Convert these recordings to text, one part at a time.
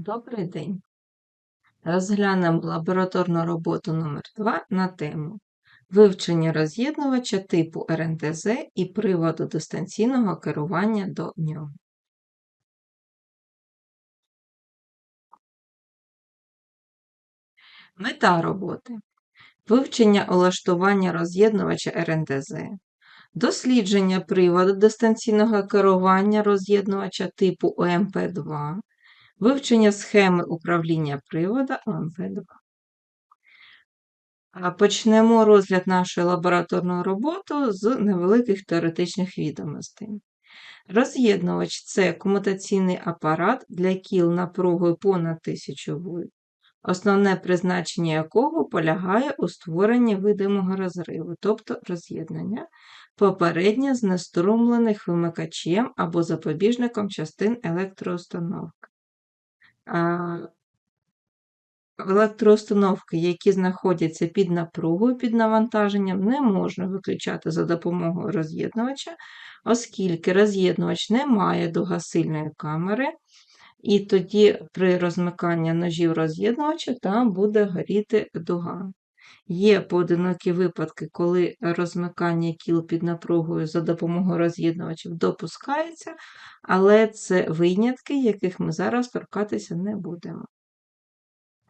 Добрий день. Розглянемо лабораторну роботу номер 2 на тему вивчення роз'єднувача типу РНТЗ і приводу дистанційного керування до нього. Мета роботи вивчення улаштування роз'єднувача РНТЗ, дослідження приводу дистанційного керування роз'єднувача типу ОМП2, Вивчення схеми управління привода ОМП2. Почнемо розгляд нашої лабораторної роботи з невеликих теоретичних відомостей. Роз'єднувач це комутаційний апарат для кіл напругою понад 1000 вольт, основне призначення якого полягає у створенні видимого розриву, тобто роз'єднання, попередньо знеструмлених вимикачем або запобіжником частин електроустановки електроустановки, які знаходяться під напругою, під навантаженням, не можна виключати за допомогою роз'єднувача, оскільки роз'єднувач не має догасильної камери, і тоді при розмиканні ножів роз'єднувача там буде горіти дуга. Є поодинокі випадки, коли розмикання кіл під напругою за допомогою роз'єднувачів допускається, але це винятки, яких ми зараз торкатися не будемо.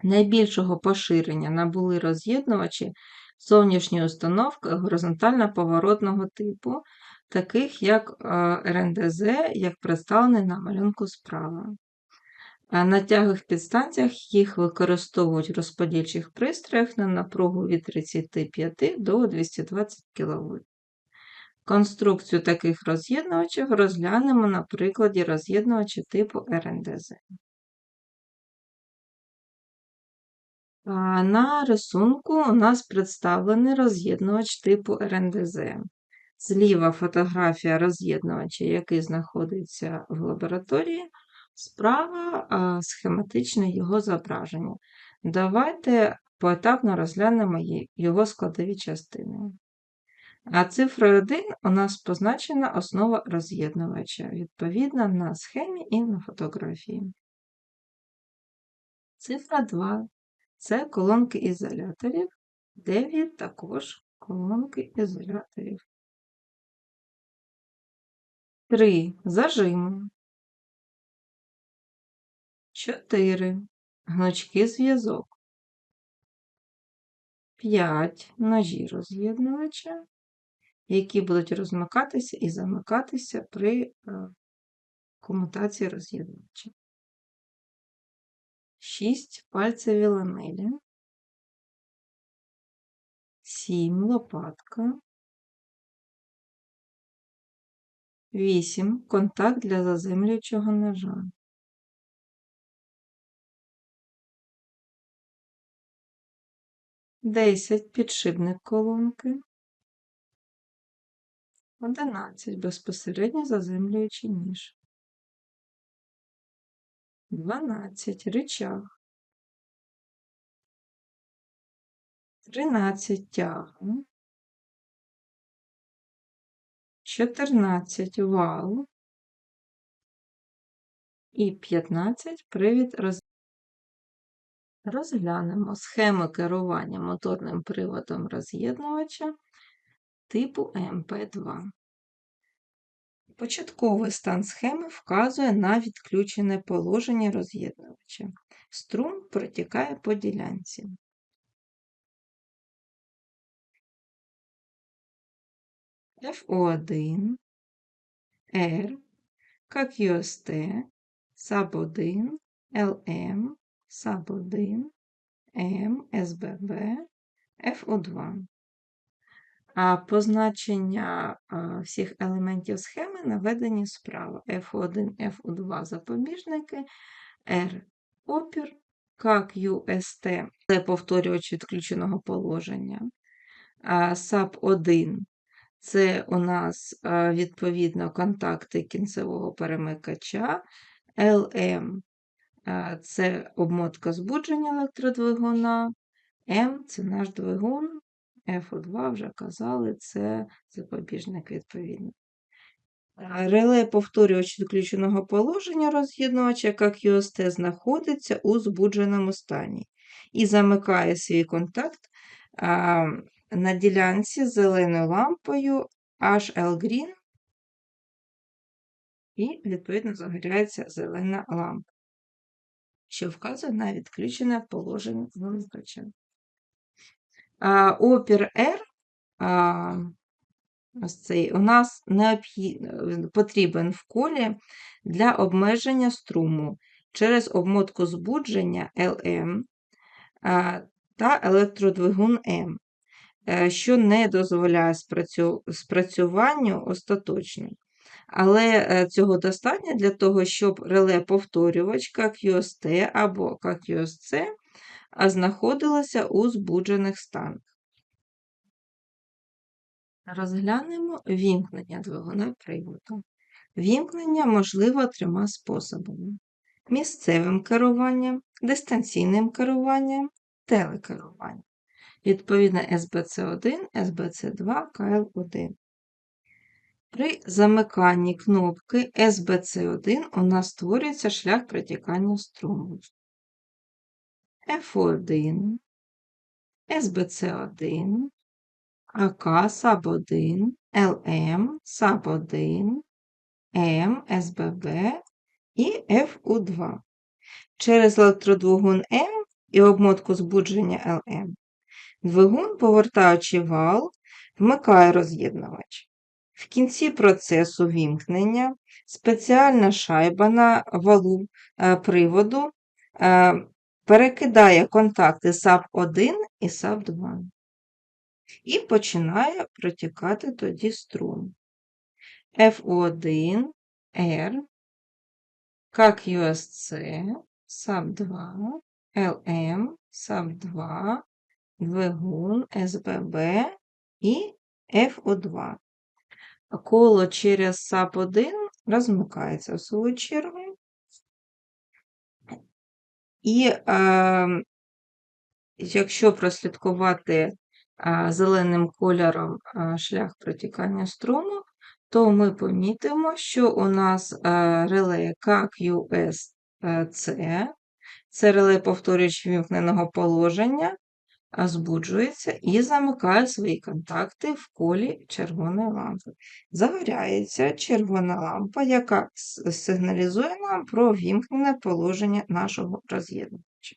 Найбільшого поширення набули роз'єднувачі зовнішньої установки горизонтально-поворотного типу, таких як е, РНДЗ, як представлений на малюнку справа. На тягових підстанціях їх використовують в розподільчих пристроях на напругу від 35 до 220 кВт. Конструкцію таких роз'єднувачів розглянемо на прикладі роз'єднувача типу РНДЗ. На рисунку у нас представлений роз'єднувач типу РНДЗ. Зліва фотографія роз'єднувача, який знаходиться в лабораторії, справа схематичне його зображення. Давайте поетапно розглянемо його складові частини. А цифрою 1 у нас позначена основа роз'єднувача, відповідно на схемі і на фотографії. Цифра 2 це колонки ізоляторів, 9 також колонки ізоляторів. 3 зажиму. 4 гнучки зв'язок. 5 ножі роз'єднувача які будуть розмикатися і замикатися при е, комутації роз'єднувача. 6 пальцеві ламелі, 7 лопатка, 8 контакт для заземлюючого ножа. Десять підшипник колонки, 11 безпосередньо заземлюючий ніж. 12 речах. 13 тягу. 14 вал і 15 привід роз... Розглянемо схему керування моторним приводом роз'єднувача типу МП2. Початковий стан схеми вказує на відключене положення роз'єднувача. Струм протікає по ділянці. FO1, R, QST, SAB1, LM, SAB1, M, SBB, FO2. А позначення всіх елементів схеми наведені справа. F1, F2 запобіжники, R опір, QST це повторювач відключеного положення. SAP1 це у нас відповідно контакти кінцевого перемикача, LM це обмотка збудження електродвигуна, M це наш двигун. FO2 вже казали, це запобіжник відповідно. Е, Реле повторювач відключеного положення роз'єднувача, як UST, знаходиться у збудженому стані і замикає свій контакт а, на ділянці з зеленою лампою HL Green, і, відповідно, загоряється зелена лампа, що вказує на відключене положення вимикача. Опір R ось цей, у нас потрібен в колі для обмеження струму через обмотку збудження LM та електродвигун М, е, що не дозволяє спрацю- спрацюванню остаточно. Але е, цього достатньо для того, щоб реле повторювач як UST або а знаходилося у збуджених станах. Розглянемо вімкнення двигуна приводу. Вімкнення можливо трьома способами: місцевим керуванням, дистанційним керуванням, телекеруванням. Відповідно, SBC1, SBC2, KL1. При замиканні кнопки SBC1 у нас створюється шлях протікання струму. F1, SBC1, АК САБ1, ЛМ САБ1, М, СББ і ФУ2. Через електродвигун М і обмотку збудження ЛМ. Двигун, повертаючи вал, вмикає роз'єднувач. В кінці процесу вімкнення спеціальна шайба на валу е, приводу е, перекидає контакти САП1 і САП2 і починає протікати тоді струм. FO1, R, как USC, САП2, LM, САП2, двигун, СББ і FO2. Коло через САП1 розмикається в свою чергу. І е, якщо прослідкувати е, зеленим кольором е, шлях протікання струму, то ми помітимо, що у нас е, реле KQSC, це реле повторювач вімкненого положення, збуджується і замикає свої контакти в колі червоної лампи. Загоряється червона лампа, яка сигналізує нам про вімкнене положення нашого роз'єднувача.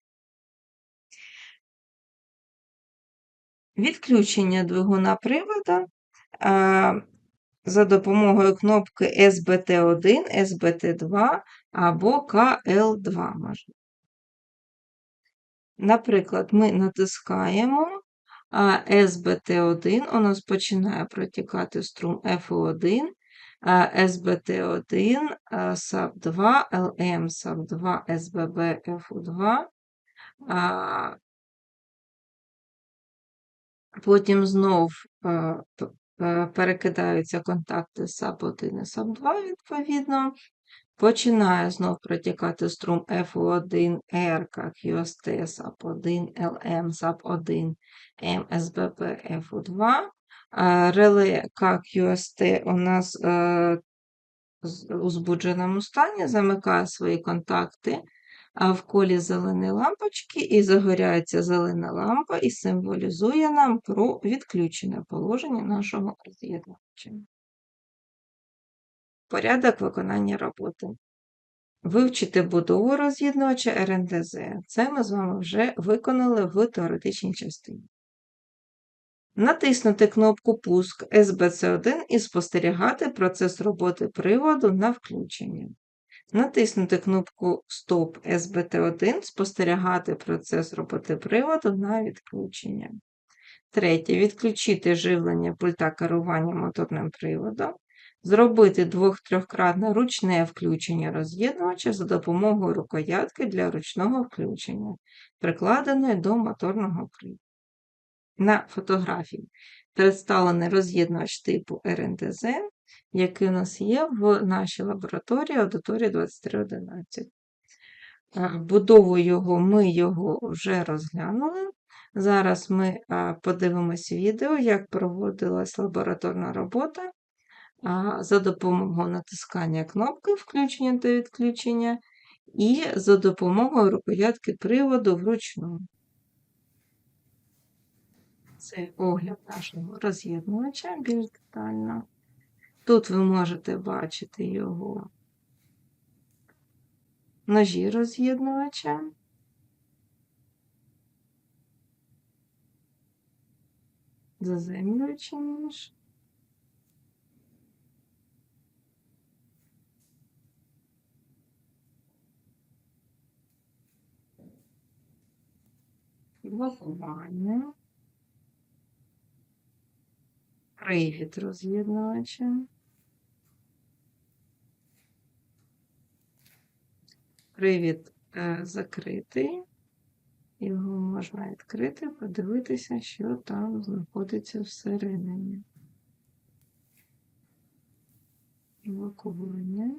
Відключення двигуна привода а, за допомогою кнопки SBT1, SBT2 або KL2. можна. Наприклад, ми натискаємо а SBT1, у нас починає протікати струм FO1, а SBT1, SAP2, LM, SAP2, SBB, FO2. Потім знов перекидаються контакти SAP1 і SAP2, відповідно. Починає знов протікати струм F1, R, як UST, SAP1, LM, SAP1, M, SBB, F2. Е, Реле, як UST, у нас е, у збудженому стані замикає свої контакти в колі зеленої лампочки і загоряється зелена лампа і символізує нам про відключене положення нашого роз'єднувача. Порядок виконання роботи. Вивчити будову роз'єднувача РНДЗ. Це ми з вами вже виконали в теоретичній частині. Натиснути кнопку Пуск SBC1 і спостерігати процес роботи приводу на включення. Натиснути кнопку Стоп SBT1, спостерігати процес роботи приводу на відключення. Третє. Відключити живлення пульта керування моторним приводом. Зробити двох-трьохкратне ручне включення роз'єднувача за допомогою рукоятки для ручного включення, прикладеної до моторного приводу. На фотографії представлений роз'єднувач типу РНДЗ, який у нас є в нашій лабораторії аудиторії 2311. Е, Будову його ми його вже розглянули. Зараз ми е, подивимось відео, як проводилась лабораторна робота за допомогою натискання кнопки включення та відключення і за допомогою рукоятки приводу вручну. Це огляд нашого роз'єднувача більш детально. Тут ви можете бачити його ножі роз'єднувача. Заземлюючий ніж. Блокування. Привід роз'єднувача. Привід е, закритий. Його можна відкрити, подивитися, що там знаходиться всередині. Блокування.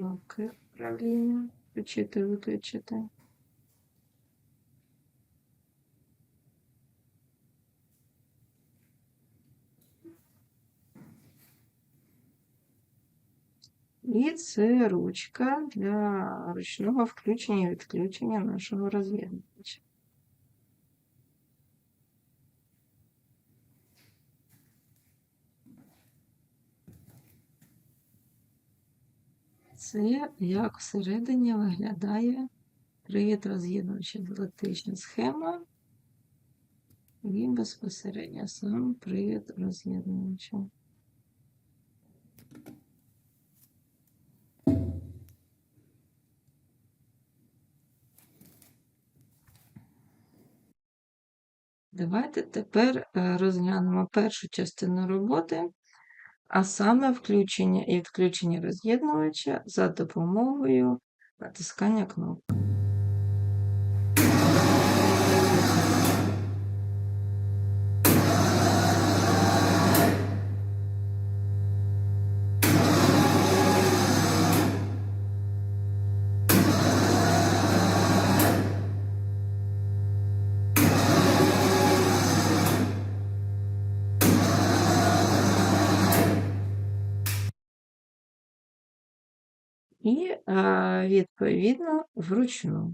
кнопки управління. Включити, виключити. І це ручка для ручного включення і відключення нашого роз'єднувача. Це як всередині виглядає привід роз'єднувача електрична схема і безпосередньо сам привід роз'єднувача. Давайте тепер е, розглянемо першу частину роботи, а саме включення і відключення роз'єднувача за допомогою натискання кнопки. І, відповідно, вручну.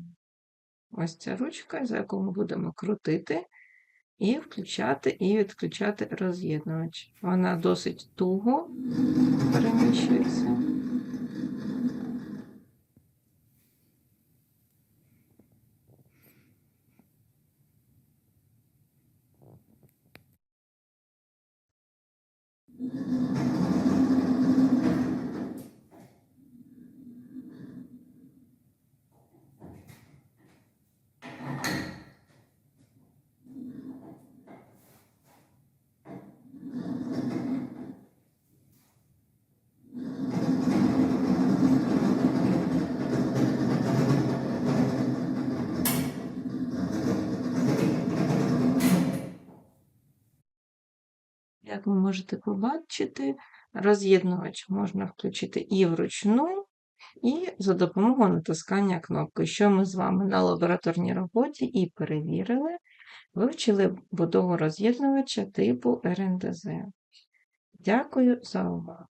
Ось ця ручка, за яку ми будемо крутити і включати і відключати роз'єднувач. Вона досить туго переміщується. Ви можете побачити, роз'єднувач можна включити і вручну, і за допомогою натискання кнопки, що ми з вами на лабораторній роботі і перевірили, вивчили будову роз'єднувача типу РНДЗ. Дякую за увагу!